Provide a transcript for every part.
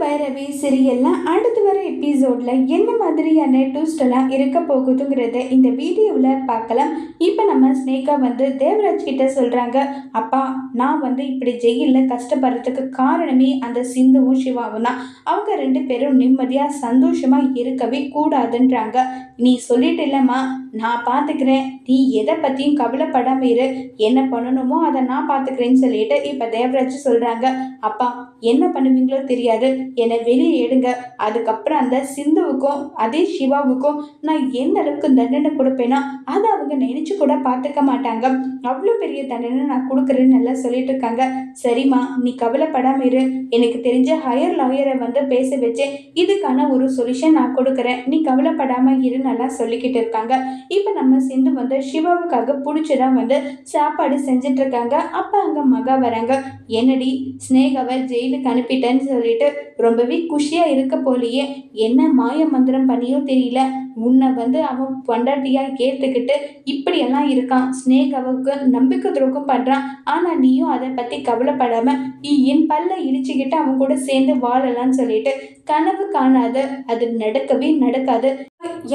பைரவி சிறியெல்லாம் அடுத்து வர எபிசோடில் என்ன மாதிரியான டூஸ்டெல்லாம் இருக்க போகுதுங்கிறத இந்த வீடியோவில் பார்க்கலாம். இப்போ நம்ம ஸ்னேகா வந்து தேவராஜ் கிட்ட சொல்கிறாங்க அப்பா நான் வந்து இப்படி ஜெயிலில் கஷ்டப்படுறதுக்கு காரணமே அந்த சிந்துவும் சிவாவும் தான். அவங்க ரெண்டு பேரும் நிம்மதியாக சந்தோஷமாக இருக்கவே கூடாதுன்றாங்க. நீ சொல்லிட்டு இல்லைம்மா நான் பார்த்துக்கிறேன் நீ எதை பற்றியும் கவலைப்படாம இரு. என்ன பண்ணணுமோ அதை நான் பார்த்துக்கிறேன்னு சொல்லிட்டு இப்போ தேவராஜ் சொல்கிறாங்க அப்பா என்ன பண்ணுவீங்களோ தெரியாது. என்னை வெளியே எடுங்க. அதுக்கப்புறம் அந்த சிந்துவுக்கும் அதே சிவாவுக்கும் நான் எந்த அளவுக்கு தண்டனை கொடுப்பேனா அதை அவங்க நினைச்சு கூட பார்த்துக்க மாட்டாங்க. அவ்வளோ பெரிய தண்டனை நான் கொடுக்குறேன்னு நல்லா சொல்லிட்டு இருக்காங்க. சரிம்மா நீ கவலைப்படாம இரு. எனக்கு தெரிஞ்ச ஹையர் லாயரை வந்து பேச வச்சு இதுக்கான ஒரு சொல்யூஷன் நான் கொடுக்குறேன். நீ கவலைப்படாம இரு நல்லா சொல்லிக்கிட்டு இருக்காங்க. இப்போ நம்ம சிந்து வந்து சிவாவுக்காக பிடிச்சதான் வந்து சாப்பாடு செஞ்சுட்டு இருக்காங்க. அப்போ அங்கே மகா வராங்க. என்னடி ஸ்னேகாவை ஜெயிலுக்கு அனுப்பிட்டேன்னு சொல்லிட்டு ரொம்பவே குஷியாக இருக்க போலியே என்ன மாய மந்திரம் பண்ணியோ தெரியல. உன்னை வந்து அவன் பொண்டாட்டியாக ஏற்றுக்கிட்டு இப்படியெல்லாம் இருக்கான். ஸ்னேகாவுக்கு நம்பிக்கை துரோகம் பண்ணுறான் ஆனால் நீயும் அதை பற்றி கவலைப்படாமல் நீ என் பல்ல இடிச்சுக்கிட்டு அவன் கூட சேர்ந்து வாழலாம்னு சொல்லிட்டு கனவு காணாது அது நடக்கவே நடக்காது.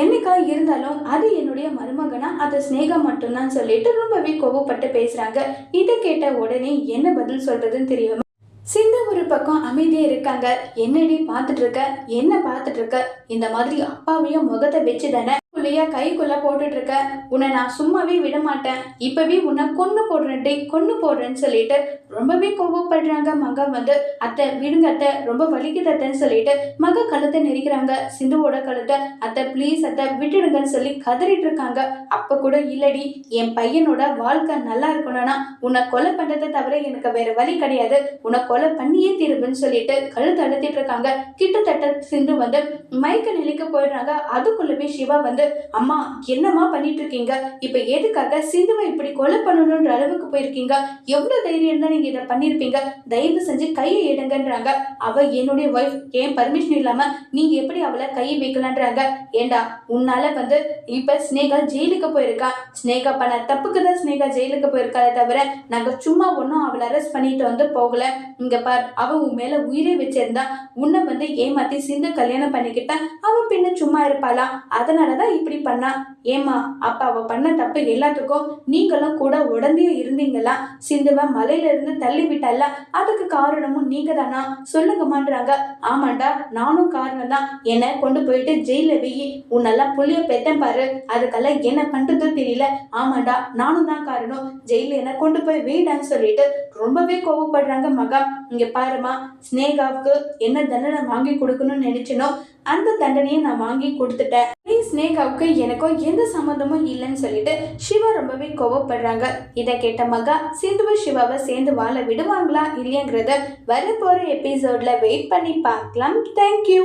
என்னைக்கா இருந்தாலும் அது என்னுடைய மருமகனா? அது ஸ்னேகம் மட்டும்தான் சொல்லிட்டு ரொம்பவே கோவப்பட்டு பேசுகிறாங்க இதை கேட்ட உடனே என்ன பதில் சொல்கிறதுன்னு தெரியாமல் சிந்து ஒரு பக்கம் அமைதியாக இருக்காங்க. என்னடி பார்த்துட்டு இருக்க? என்ன பார்த்துட்டு இருக்க? இந்த மாதிரி அப்பாவையும் முகத்தை வச்சு தானே புள்ளையா கைக்குள்ள போட்டுட்டு இருக்க உன்னை நான் சும்மாவே விட மாட்டேன் இப்பவே உன்னை கொன்னு போடுறேன்டே கொண்டு போடுறேன்னு சொல்லிட்டு ரொம்பவே கோவப்படுறாங்க. மக வந்து அத்தை விடுங்க அத்தை. ரொம்ப வலிக்குது அத்தைன்னு சொல்லிட்டு மக கழுத்தை நெரிக்கிறாங்க. சிந்துவோட கழுத்தை அத்தை ப்ளீஸ் அத்தை விட்டுடுங்கன்னு சொல்லி கதறிட்டு இருக்காங்க அப்ப கூட இல்லடி என் பையனோட வாழ்க்கை நல்லா இருக்கணும்னா உன்னை கொலை பண்றதை தவிர எனக்கு வேற வழி கிடையாது. உன்னை கொலை பண்ணியே தீருவேன்னு சொல்லிட்டு கழுத்து அழுத்திட்டு இருக்காங்க கிட்டத்தட்ட சிந்து வந்து மயக்க நிலைக்கு போயிடுறாங்க. அதுக்குள்ளவே சிவா வந்து அம்மா என்னம்மா பண்ணிட்டு இருக்கீங்க இப்ப எதுக்காக சிந்துவை இப்படி கொலை பண்ணணுன்ற அளவுக்கு போயிருக்கீங்க? எவ்வளவு தைரியம் தான் நீங்க இதை பண்ணிருப்பீங்க? தயவு செஞ்சு கையை எடுங்கன்றாங்க. அவ என்னுடைய ஒய்ஃப் ஏன் பர்மிஷன் இல்லாம நீங்க எப்படி அவளை கையை வைக்கலான்றாங்க? ஏண்டா உன்னால வந்து இப்ப ஸ்னேகா ஜெயிலுக்கு போயிருக்கா? ஸ்னேகா பண்ண தப்புக்கு தான் ஸ்னேகா ஜெயிலுக்கு போயிருக்காளே தவிர நாங்க சும்மா ஒன்றும் அவளை அரெஸ்ட் பண்ணிட்டு வந்து போகல. இங்க பார் அவ உன் மேல உயிரை வச்சிருந்தா உன்னை வந்து ஏமாத்தி சிந்து கல்யாணம் பண்ணிக்கிட்டா அவன் பின்ன சும்மா இருப்பாளா? அதனாலதான் இப்படி பண்ணா? ஏமா அப்ப அவ பண்ண தப்பு எல்லாத்துக்கும் நீங்களும் கூட உடனே இருந்தீங்களா? சிந்துவ மலையிலிருந்து தள்ளி விட்டல்ல அதுக்கு காரணமும் நீங்க தானா சொல்லுங்கம்மான்றாங்க. ஆமாண்டா நானும் காரணம் தான் என்னை கொண்டு போயிட்டு ஜெயில வெயி உன்னெல்லாம் புள்ளிய பெத்தம் பாரு. அதுக்கெல்லாம் என்ன பண்றதோ தெரியல. ஆமாண்டா நானும் தான் காரணம். ஜெயில என்ன கொண்டு போய் வீடான்னு சொல்லிட்டு ரொம்பவே கோவப்படுறாங்க மகா. இங்க பாருமா ஸ்னேகாவுக்கு என்ன தண்டனை வாங்கி கொடுக்கணும்னு நினைச்சனோ அந்த தண்டனையை நான் வாங்கி கொடுத்துட்டேன். ஸ்னேகாவுக்கு எனக்கும் எந்த சம்மந்தமும் இல்லைன்னு சொல்லிட்டு சிவா ரொம்பவே கோவப்படுறாங்க. இதை கேட்ட மகா சிந்துவை சிவாவை சேர்ந்து வாழ விடுவாங்களா இல்லையங்கிறத வரப்போகிற எபிசோடில் வெயிட் பண்ணி பார்க்கலாம். தேங்க்யூ